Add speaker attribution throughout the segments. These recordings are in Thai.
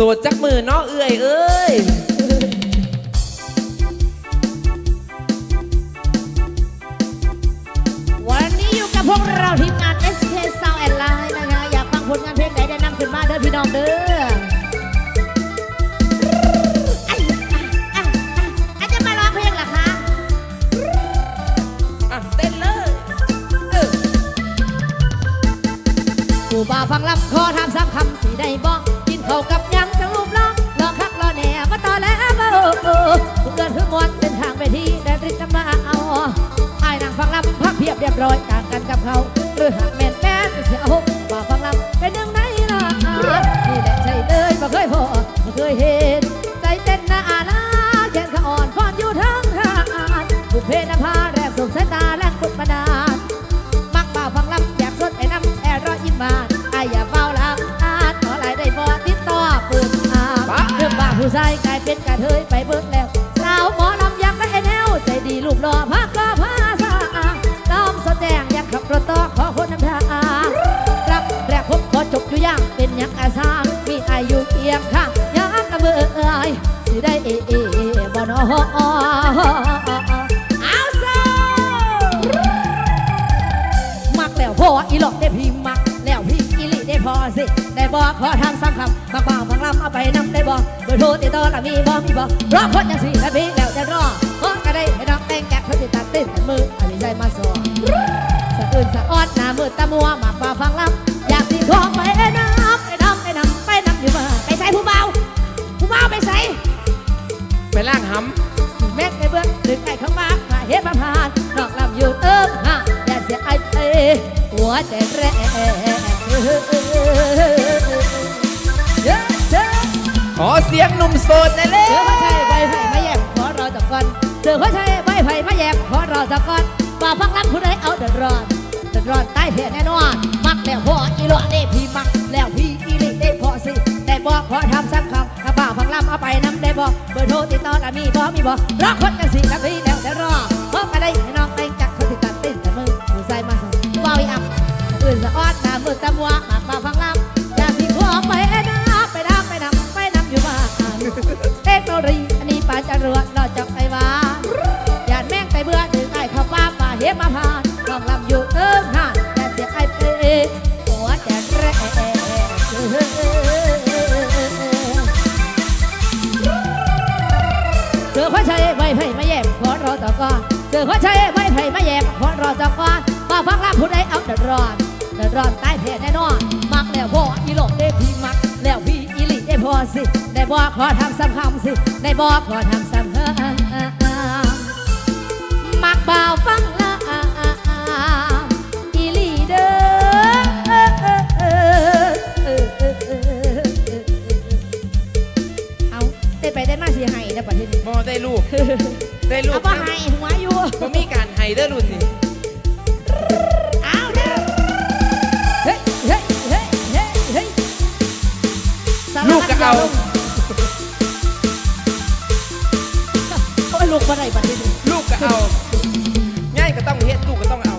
Speaker 1: โสดจักมือเนาะเอื้อยเอ้ย
Speaker 2: วันนี้อยู่กับพวกเราทีมงาน SK Sound and Line นะคะ อยากฟังผลงานเพลงไหนแนะนำขึ้นมาเด้อพี่น้องเด้ออะอะอะอะจะมาร้องเพลงเหรอคะ
Speaker 1: อะเต้นเลยเออ
Speaker 2: กูบ่าฟังลำคอทำซ้ำคำสีได้บอกกินข้าวกับ ทีแต่ริจะมาเอาไอ้นั่งฟังลำพักเพียบเรียบร้อยต่างกันกับเขา หรือหากแม่นแม่นเสียหกบ่าฟังลำเป็นยังไงล่ะนี่แหละใช่เลยบ่เคยพอบ่เคยเห็น ใจเต้นหน้าลาแขนขาอ่อนพอนอยู่ทั้งทางบุพเพนภาแรกส่งสายตาแลกกดมาดานมักบ่าฟังลำอยากสดไอ้น้ำแอร์รอยิ้มบานไอ้อย่าเฝ้าลำอาขอหลายได้บ่ติดต่อปิดอาเรื่องบ้าผู้ชายกลายเป็นกระเทยไปเบิดแล เอาซะมักแล้วพออีหลอกได้พี่มักแล้วพี่อีหลีได้พอสิ ได้บอกขอทำซ้ำคำบางบ่าวบางลำเอาไปนำได้บอกเบอร์โทรติดต่อละมีบอกมีบอกรอคนอยังสี่ละพี่แล้วแต่รอเพระได้ให้น้องแต่งแกะเขาติดตัดติดมืออันนี้ใจมาสอนสะอื่นสะออดหน้ามืดตามัวมักบ่าฟังลำ ง
Speaker 1: ห
Speaker 2: นุ่ม
Speaker 1: โสดหน่อยเร็
Speaker 2: เจอ
Speaker 1: ว
Speaker 2: พ่อชัยใบไผ่มาแยกขอรอจับก่อนเจอพ่อชัยใบไผ่มาแยกขอรอจับก่อนว่าฟังรักผู้ใดเอาเดือดร้อนเดือดร้อนใต้เพียแน่นอนมักแล้วพ่ออีหลอได้พี่มักแล้วพี่อีหลีได้พอสิได้บอกขอทำสักคำถ้าบ่าวฟังลำเอาไปน้ำได้บอกเบอร์โทรติดต่อละมีบ่มีบ่รอคนกันสิละพี่แล้วแต่รอเพราะก็ได้ให้น้องแต่งจักเขาติดตัดติดแต่มือมือใส่มาสั่นว้าวอีอับอื่นสะออดตามือตามัวมาาฟังรับผู้ใดเอาเดือดร้อนเดือดร้อนใต้เพจแน่นอน มักแล้วพ่ออีหลอกได้พี่มัก แล้วพี่อีหลีได้พอสิ ได้บอกขอทำซ้ำคำสิ ได้บอกขอทำซ้ำเฮ้มักเบาฟังละอีหลีเด้อเอาได้ไปได้มาสิให้นะประเทศนี้
Speaker 1: บอได้ลูกได้ลู
Speaker 2: เอา
Speaker 1: ก
Speaker 2: บ่ให้หัวอยู่
Speaker 1: บ่มีการไฮเดอร์รุ่นนี่ ลูก
Speaker 2: พัด
Speaker 1: ก็เอา
Speaker 2: ยลงโอ้ยลูกบ่ได้บัดนี้
Speaker 1: ลูกก็เอา ง่ายก็ต้องเฮ็ดลูกก็ต้องเอา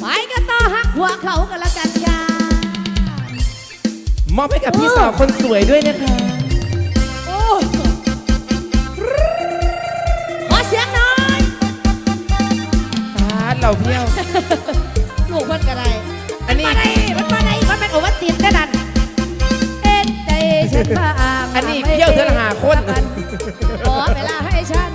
Speaker 2: ไปกันต่อหักหัวเขากันละกันค่ะ
Speaker 1: มอบให้กับพี่สาวคนสวยด้วยนะคะ
Speaker 2: โอ้ขอเสียงหน่อย
Speaker 1: ตาดเราเพี้ยว
Speaker 2: ลูกเพิ่นก็ได้
Speaker 1: อันนี้
Speaker 2: มาได้มันมาได้มัน เป็นโอวัลตินได้ดันเอ็นใจฉันบ้าง
Speaker 1: อันนี้เพี้ยวเธอละหาคน
Speaker 2: ขอเวลาให้ฉันให้ฉัน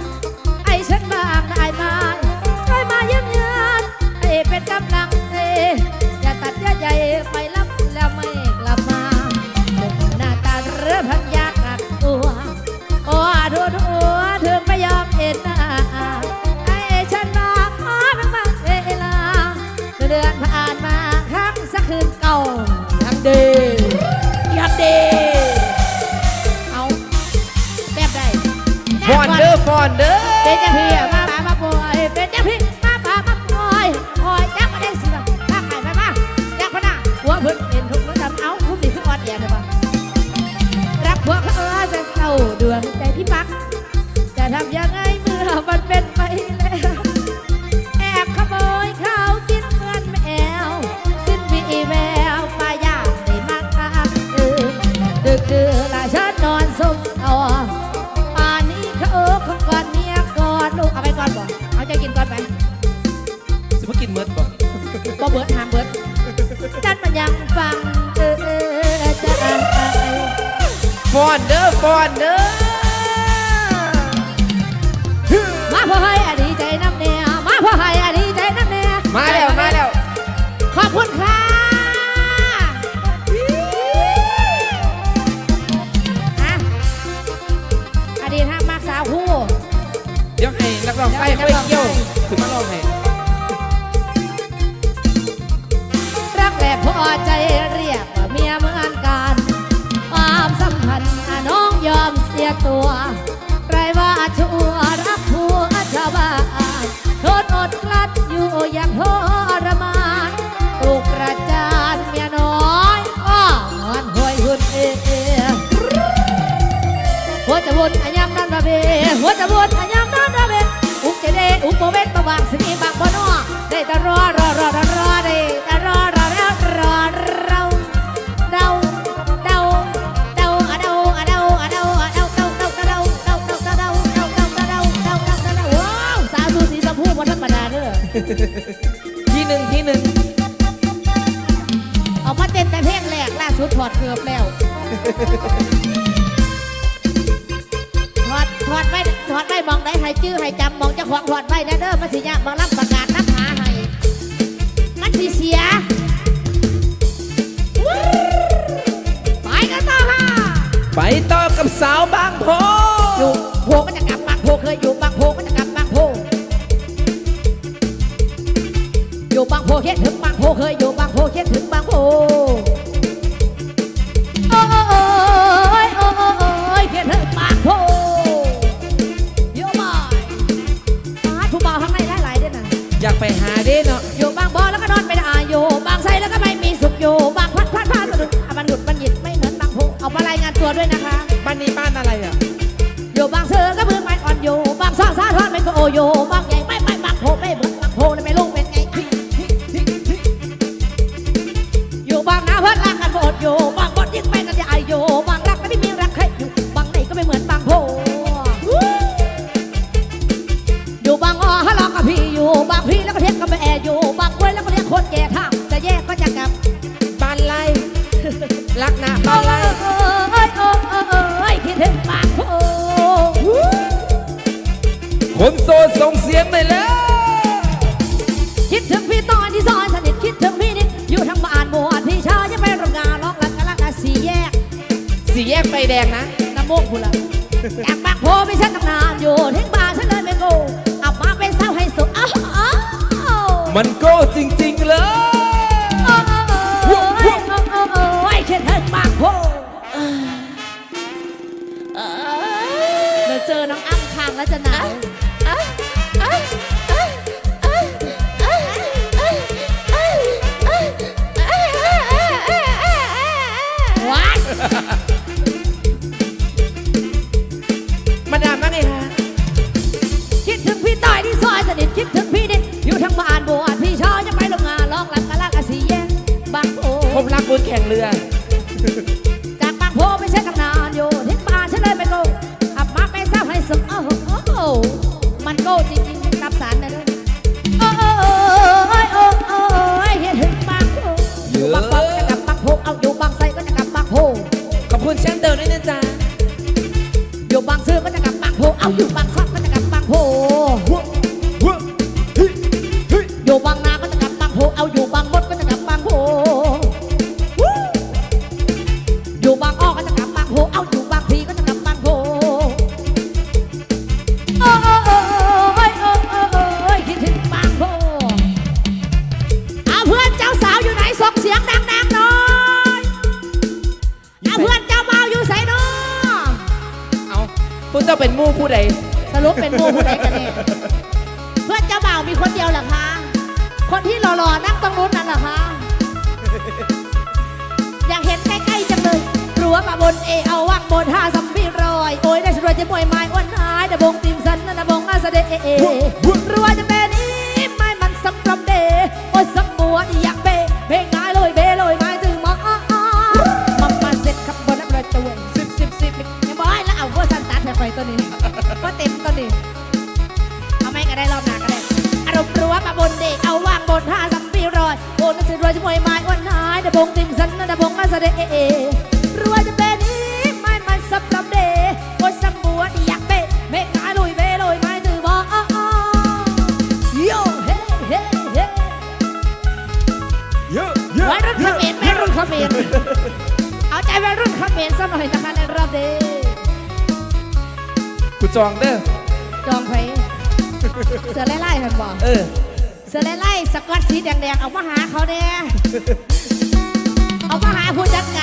Speaker 2: เดอร์ พอใจเรียกว่าเมียเหมือนกั
Speaker 1: นควา
Speaker 2: มสัมพันธ์น้องยอมเสียตัวใครว่าชั่วรักผัวชาวบ้านทนอดกลัดอยู่อย่างทรมานถูกประจานเมียน้อยอ้อนอนห่วยหุ่นเอเอหัวจะวนอะยามนั่นระเบหัวจะวนอะยามนั่นระเบอุกเจเดอุกโมเมนต์ประวางสิมีบางบ่นอได้แต่รอ
Speaker 1: ที่หนึ่งที่หนึ่ง
Speaker 2: ออกมาเต้นแต่เพลงแรกล่าสุดถอดเกือบแล้วถอดถอดไว้ถอดไว้มองได้ให้ชื่อให้จำมองเจ้าของถอดไว้นะเด้อมันสิยากบางรับประกาศนับหาให้มันสิเสียวู้ไปกันต่อค่ะ
Speaker 1: ไปต่อกับสาวบางโพ
Speaker 2: อยู่โพก็จะกลับบางโพเคยอยู่บางโพก็จะกลับบางโพ บางโพคิดถึงบางโพเคยอยู่บางโพคิดถึงบางโพโอ้ยโอ้ยโอ้ยเพียงเธอปากโพโยบายมาทุกบ่าวทั้งในหลายๆเด้วยนะ
Speaker 1: อยากไปหาด้เนาะ
Speaker 2: อยู่บางบ่อแล้วก็นอนไม่ได้อยู่บางไซแล้วก็ไม่มีสุขอยู่บางพัดพัดพลาดสะดุดอะมันหยุดมันหยิดไม่เหมือนบางโพเอามารายงานตัวด้วยนะคะ
Speaker 1: บ้านนี้บ้านอะไรอะ
Speaker 2: อยู่บางเสือก็มือไม้อ่อนอยู่บางซ่อสาทอดไม่ก็โอโยบางใหญ่ไม่ไม่บางโพไม่เหมือนบางโพเลยไม่ลง รักกันหมดอยู่บางบดยิ่งไปกันใหญ่อยู่บางรักไม่มีรักใครอยู่บางไหนก็ไม่เหมือนบางโพอยู่บางอ้อฮะลอกกับพี่อยู่บางพี่แล้วก็เทียบกับแม่อยู่บางกล้วยแล้วก็เรียกคนแก่ทางจะแยกก็จะกลับ
Speaker 1: บ้านไรรักนะ
Speaker 2: โอ้
Speaker 1: บ้านไร
Speaker 2: ยโอ้ยโอ้ยโอ้ยคิดถึงบางโพ
Speaker 1: คนโซส่งเสียงหน่อยแล้ว
Speaker 2: ก
Speaker 1: ไฟแดงนะ
Speaker 2: น้ำโมกพูละจากปากโพไม่ใช่ตำนานอยู่ทิ้งบ้านฉันเลยไม่โกอับมาเป็นสาวให้สุดอ้าวอ้าวอ้าว
Speaker 1: มันโก้จริง ๆ เลย
Speaker 2: อ้าวอ้าวอ้าวอ้าวอ้าวอ้าวคิดถึงปากโพเดี๋ยวเจอน้องอ้ำคางแล้วจะหนาักบ
Speaker 1: นแข่งเรือ
Speaker 2: วังบนห้าสัมพีรอย โอ้ยได้ชรวยจะมวยไม้อ้วนหายแต่บงติมสันนะบงอาสะเดเอเอรั้วจ เสือไล่ไล่เห็นบ่เอ
Speaker 1: อ
Speaker 2: เสือไล่ไล่สกอตสีแดงๆเอามาหาเขาเนี่ยเอามาหาผู้จัดก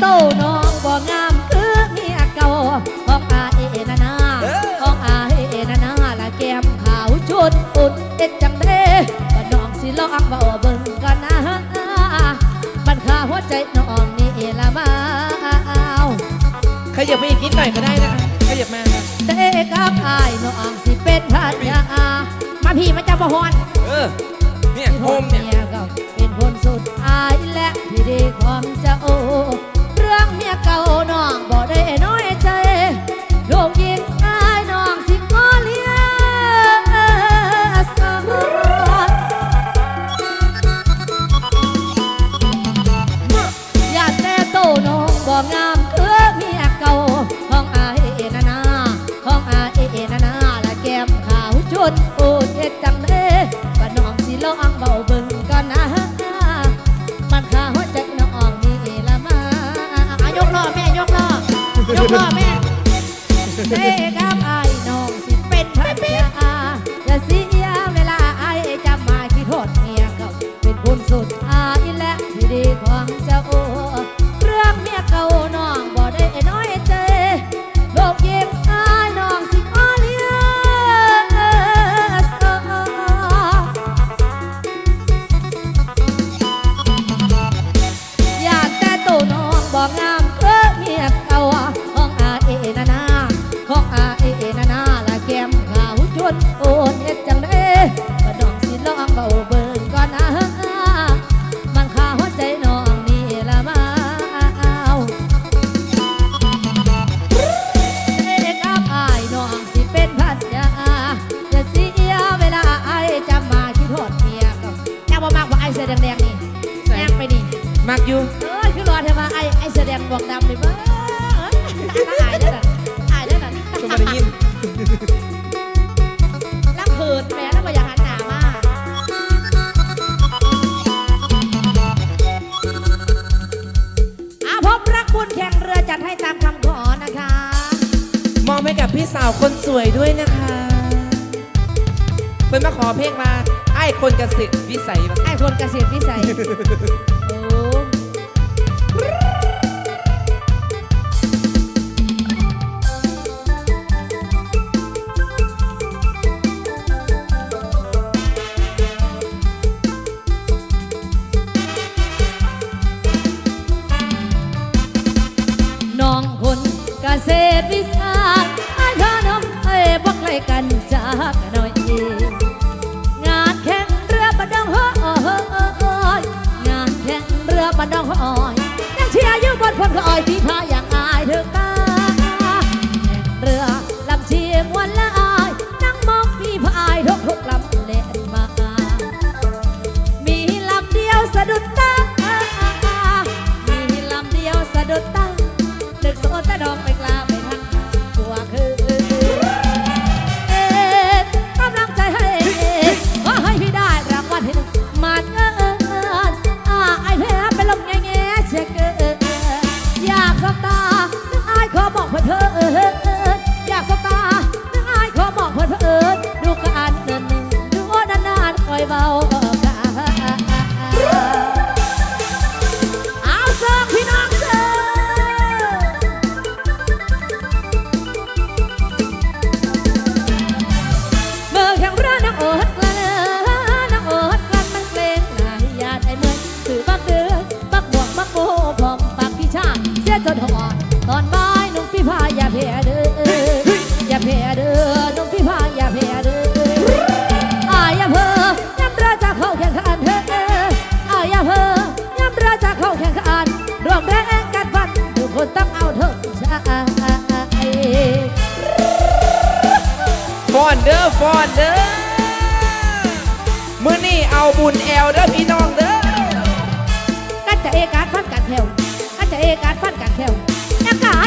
Speaker 2: โตน้องบ่งามคือเมียเก่าของอาเอนานาของอาเอนานาละแก้มขาวชุดอุดนเด็ดจังเด้บ่น้องสิลองบ่เบิ่งกัอนนะมันขาหัวใจน้องนี่ละมาเข
Speaker 1: ยับไปอีกนิดหน่อยก็ได้นะขยับมา
Speaker 2: เต้กับอายน้องสิเป็นพัะยามาพี่มาจับบ่ฮอน
Speaker 1: เออเนี่ยโฮมเนี่ย
Speaker 2: เป็นคนสุดอายและพี่ดีความจ้า Hey. เปนมาขอเพลงมาไอ้คนเกษตรวิสัยไอ้คนเกษตรวิสัย ดหัวตอนบ่ายนุ่มพี่พาอย่าเพ้เด้ออ
Speaker 1: ย่า
Speaker 2: เพ้เด้อนุ่
Speaker 1: ม
Speaker 2: พี่พาอย่าเพ้เด้อ
Speaker 1: อายอำเภ
Speaker 2: อยำราจะเข้าแข่งขันเด้ออายอำเภอยำราจะเข้าแข่งขันรวมแรงกันฟันทุกคนต้องเอาเถอะชาย
Speaker 1: ฟอนเด้อฟอนเด้อมื่อนี่เอาบุญแอลเด้อพี่น้องเด้อ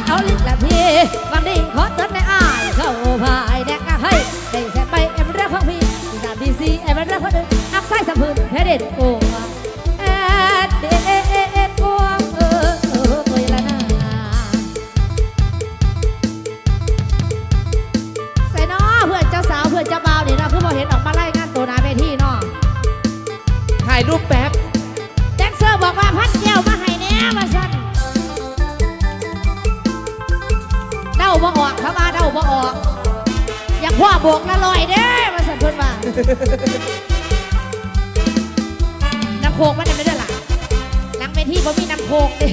Speaker 2: เอาลิ้นละพี่บางดีขอเตือนในอายเข้าพายแดกกะให้ได้แสบไปเอ็มเรื่องของพี่สามดีซีเอ็มเรื่องของหนึ่งอักไส้สะพื้นแพ้เด็ดโอ้แอดเด็ดโอ้เออเออตัวละนาใส่น้อเพื่อนเจ้าสาวเพื่อนเจ้าบ่าวนี่นะคือพอเห็นออกมาไล่งานตัวนาเวทีเนาะ
Speaker 1: ถ่ายรูปแป๊บ
Speaker 2: บ่ออกอยากว่าบวกละลอยเด้มาสั่นเพิ่นว่าน้ำโคกมันได้ไม่ได้ล่ะหลังเวทีบ่มีน้ำโคกเด้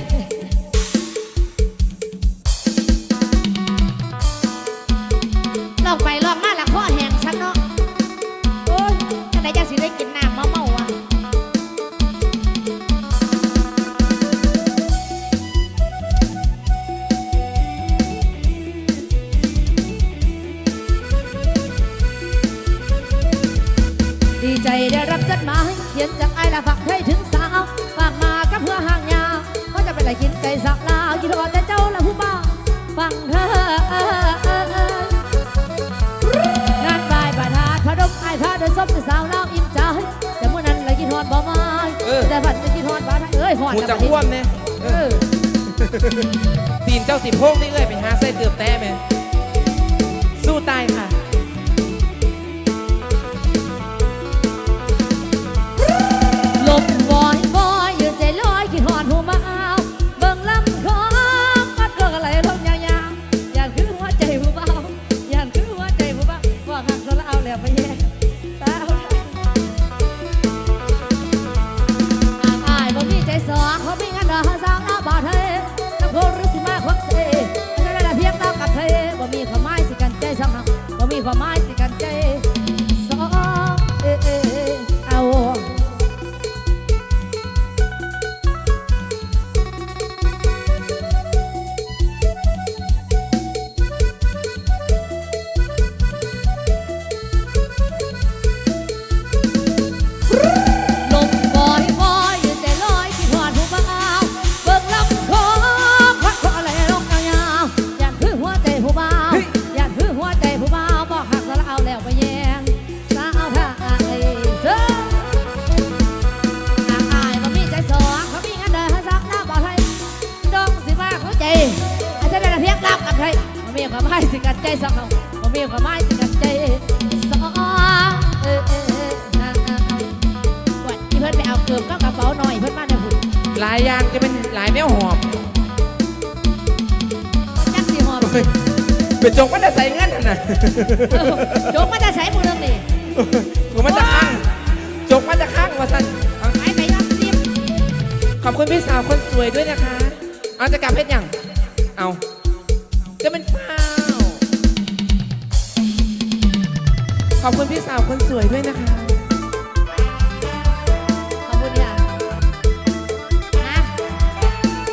Speaker 2: รับจดหมายเขียนจากไอ้ละฝากให้ถึงสาวฝากมากับเพื่อห่างยาวก็จะไปไหนกินไก่สักลาวยี่ห้อแต่เจ้าละผู้บ่าวฟังเธองานบายบาทาพระดมไอ้พาเดินซบสาวลาวอิ่มใจแต่เมื่อนั้นละกินฮอดบ่มาแต่บัดจะกินฮอดบ้านเอ้ยฮอด
Speaker 1: หมูจะคว่ำเนี่ย
Speaker 2: เออ
Speaker 1: ตีนเจ้าสิโพกนี่เลยไปหาไส้เกือบแต้ไหม
Speaker 2: ใครบ่มีความหมายสิกันใจสองเขาบ่มีความหมายสิกันใจสองเออเออเออนะอะอะวันที่เพิ่นไปเอาเกือบก็กระเป๋าหน่อยเพิ่นมาในหุ่น
Speaker 1: หลายอย่างจะเป็นหลายแนวหอบ
Speaker 2: จักสีหอม
Speaker 1: เฮ้ยเป็นจงมันจะใส่เงินนั่นน่ะ
Speaker 2: โจกมาจะใช้มือเรื่องนี่
Speaker 1: กูมันจะข้างจงมันจะข้างว่าสันเอา
Speaker 2: ไปไปยอดซิม
Speaker 1: ขอบคุณพี่สาวคนสวยด้วยนะคะ เอาจะกลับเพชรยังเอา จะเป็นเปล่าขอบคุณพี่สาวคนสวยด้วยนะคะ
Speaker 2: ขอบคุณค่ะนะ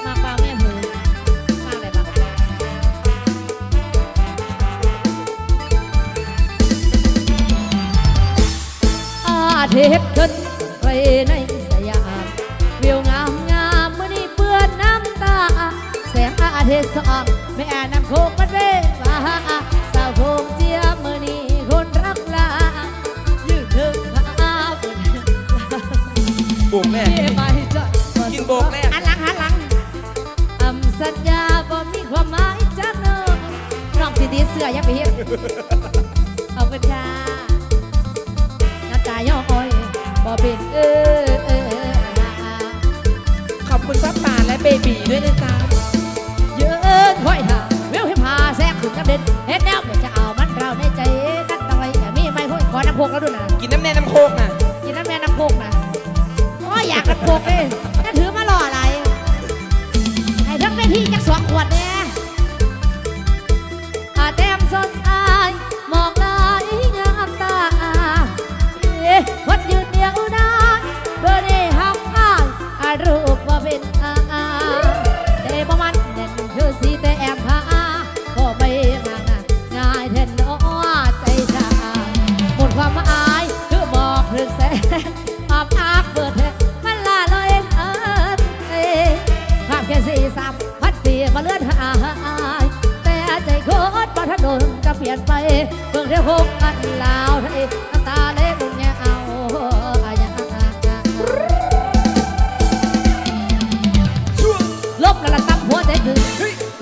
Speaker 2: มาเปล่าแม่หือมาอะไรบ้างอาทิตย์ขึ้นไปใน งอาทิตย์ส่องแม่น้ำโคกมันเวฟ้าสาวโคงเจียมมือนี้คนรักลายืดถึงผ้าบน
Speaker 1: บุกแม่
Speaker 2: เที่ไปจอด
Speaker 1: กินโบกแรก
Speaker 2: หันหลังหันหลังอำสัญญาบ่มีความหมายจักเนินน้องสิดีเสื้อยังไปเฮ็ดขอบคุณค่ะน้ำตาย้อยบ่เป็นเออเออ
Speaker 1: ขอบคุณป้าป่าและเบบีด้วยนะจ๊ะ
Speaker 2: กขึ้นกับเด่นเฮ็ดแนวเพื่อจะเอามันเราในใจกันตั้งไว้แต่มีไม่พ้นขอน้ำโพกแล้วด้วยนะ
Speaker 1: กินน้ำแน่น้ำโคกน่ะ
Speaker 2: กินน้ำแม่น้ำโพกนะโอ้ยอยากน้ำโพกเลยนั่นถือมาล่ออะไรให้ทั้งเวทีจักสองขวด หกอันลาวไทยน้ตาเล็กเนี่ยเอาอะยะลบนั่นละตั้มหัวใจตึง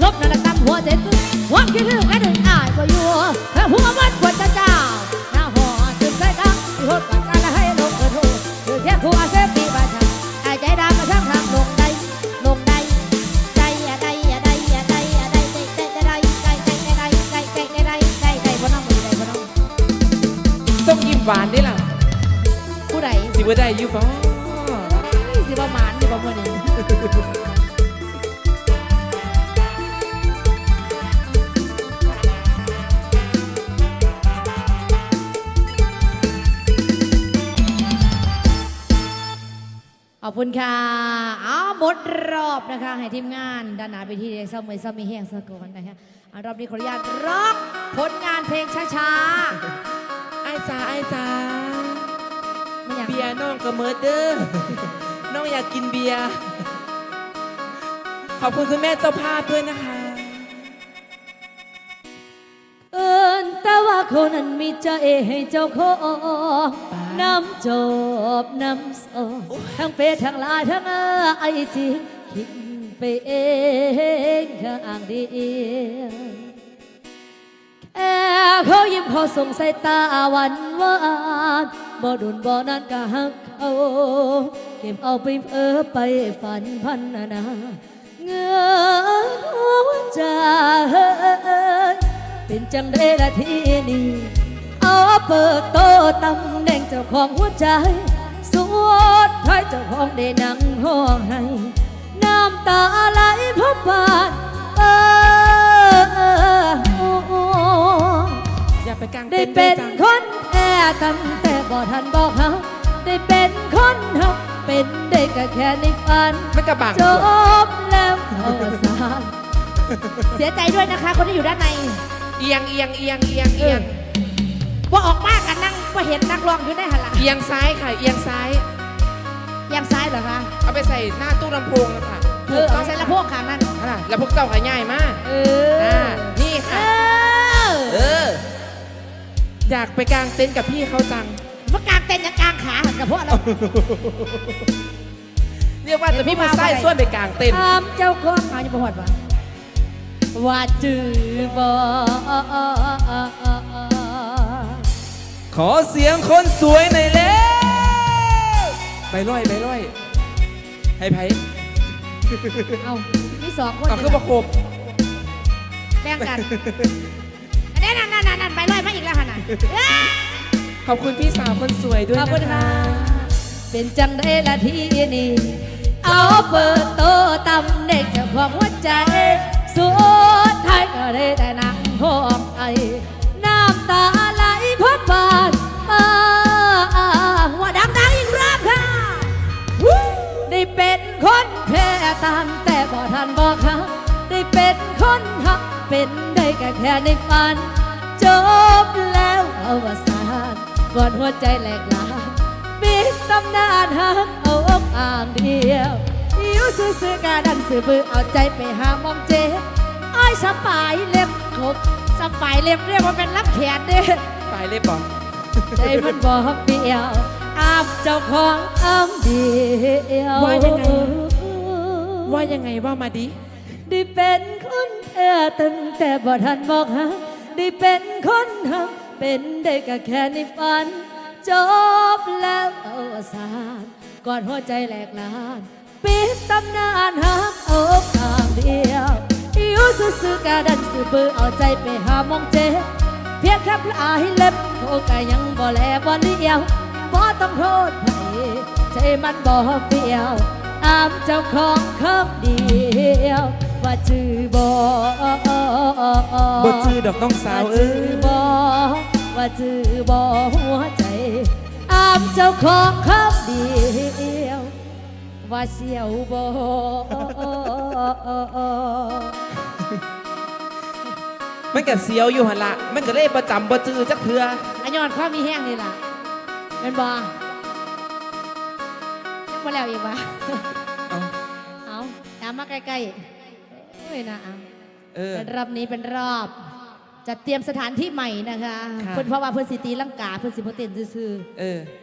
Speaker 2: ลบนั่นละตั้มหัวใจตึงหัวคิดถึงแค่หนึ่งอ รอบนะคะ ให้ทีมงานด้านหน้าไปที่เด็กเสมอสมีแห่งสกลนะคะอะรอบนี้ขออนุญาตร้องผลงานเพลงช้า
Speaker 1: ไอ้จ๋าไอ้จ๋า
Speaker 2: ๆไม่อยาก
Speaker 1: เบียร์น้องก็เมิดเด้อน้องอยากกินเบียร์ขอบคุณคุณแม่เจ้าภาพด้วยนะคะ
Speaker 2: เอินแต่ว่าคนนั้นมีใจให้เจ้าของ น้ำจบน้ำโซทั้งเฟซทั้งไลน์ทั้งไอจีคิดไปเองข้างเดียวแค่เขายิ้มเขาส่งสายตาหวันหวานบ่ดุนบ่นานก็หักเขาเก็บเอาไปเพอไปฝันพันนาเงินหัวใจเป็นจังได้ละที่นี่เอาเปิดโตตำแหน่ง เจ้าของหัวใจ สุดท้ายเจ้าของได้นั่งห้องให้ น้ำตาไหลเพราะบาดเออ
Speaker 1: อย่าไปกลาง
Speaker 2: ได้
Speaker 1: เต้นด้
Speaker 2: เป็
Speaker 1: วย
Speaker 2: น
Speaker 1: จ้ะ
Speaker 2: คนแค่ตั้งแต่บ่ทันบอกเขาได้เป็นคนเฮาเป็นได้ก็แค่ในฝัน
Speaker 1: มันกระบัง
Speaker 2: จบแล้วเขาสานเสียใจด้วยนะคะ คนที่อยู่ด้านใน
Speaker 1: เอียงเอียงเอียงเอียงเอียง
Speaker 2: ว่าออกมากันนั่ง ว่าเห็นนักร้องอยู่ในหันหลัง
Speaker 1: เอียงซ้ายค่ะเอียงซ้าย
Speaker 2: ยังซ้ายเหรอคะ
Speaker 1: เอาไปใส่หน้าตู้ลำโพงนะคะ
Speaker 2: เออเอาใส่ละพวกขางนั่น
Speaker 1: อะแล้วพวกเจ้าขายง่ายมาก
Speaker 2: เอ
Speaker 1: อ่า
Speaker 2: อ
Speaker 1: นี่
Speaker 2: เอ
Speaker 1: ค่ะ
Speaker 2: อ
Speaker 1: เอออยากไปกางเต็นท์กับพี่เขาจัง
Speaker 2: เมื่อกลางเต้นยังกลางขาหันกับพวกเรา
Speaker 1: เรียกว่าจะพี่มาไส้ส่วนไปกางเต็นท์
Speaker 2: ถามเจ้าของเอาอย่าประวัติว่าว่าจือบ่
Speaker 1: ขอเสียงคนสวยหน่อยแล้วไปร้อยไปร้อยให้ไผ
Speaker 2: เอามีสองคน
Speaker 1: เอาขึ้นประคบ
Speaker 2: แบ่งกันอันนี้นั่นนั่นนั่นไปลอยมาอีกแล้วค่ะน่ะ
Speaker 1: ขอบคุณพี่สาวคนสวยด้วย
Speaker 2: ขอบ
Speaker 1: นะ
Speaker 2: คุณค่ะ
Speaker 1: คะ
Speaker 2: เป็นจังได้ละที่นี่เอาเปิดโตตำเด็กเจ้าของหัวใจสุดท้ายก็ได้แต่นั่งห้องไอน้ำตา แพ้ตั้งแต่บ่ทันบอกเขาได้เป็นคนหักเป็นได้แค่แค่ในฝัน จบแล้วอวสานก่อนหัวใจแหลกลาปิดตำนานหักเอาอกอ่างเดียวอยู่ซื่อๆกาดันสื่อบือเอาใจไปหามองเจ็บอ้ายสปายเล็บขบสปายเล็บเรียกว่าเป็นรับแขนเด้
Speaker 1: ไปเล็บบอก
Speaker 2: ใจมันบอกเปียวอาบเจ้าของอ้ำเดียว
Speaker 1: ว่ายังไง ว่ายังไงว่ามาดิ
Speaker 2: ได้เป็นคนแค่ตั้งแต่บ่ทันบอกหาได้เป็นคนหักเป็นได้ก็แค่ในฝัน จบแล้วเอาสานก่อนหัวใจแหลกลาน ปิดตำนานหักเอาข้างเดียวอยู่ซื่อๆกาดันสื่อบือเอาใจไปหามองเจ เพียงแค่ปลายเล็บโทก็ยังบ่แลบ่เลี้ยวบ่ต้องโทษไผใจมันบ่เปียวามเจ้าของคำเดียว ว่าจือบ่
Speaker 1: บทจือดอกน้องสาว
Speaker 2: ว่า
Speaker 1: เอ้
Speaker 2: จือยบ่ว่าจือบ่หัวใจอามเจ้าของคำเดียว ว่าเสียวบ่
Speaker 1: มันก็เสียวอยู่หันละมันก็เลยประจำบทจือจักเถื่อ
Speaker 2: อันยอนข้อมีแห้งนี่ล่ะเป็นบ่ยังบ่แล้วอีกวะ
Speaker 1: เอา
Speaker 2: เอาตา มมาใกล้ๆเอ้ยนะอะ
Speaker 1: เออ
Speaker 2: เป็นรอบนี้เป็นรอบ จะเตรียมสถานที่ใหม่นะคะ
Speaker 1: ค่ะ
Speaker 2: เพื่อนเพราะว่าเพื่อนสิตีลังกาเพื่อนสิบเต้นซื่อ
Speaker 1: เออ
Speaker 2: ๆ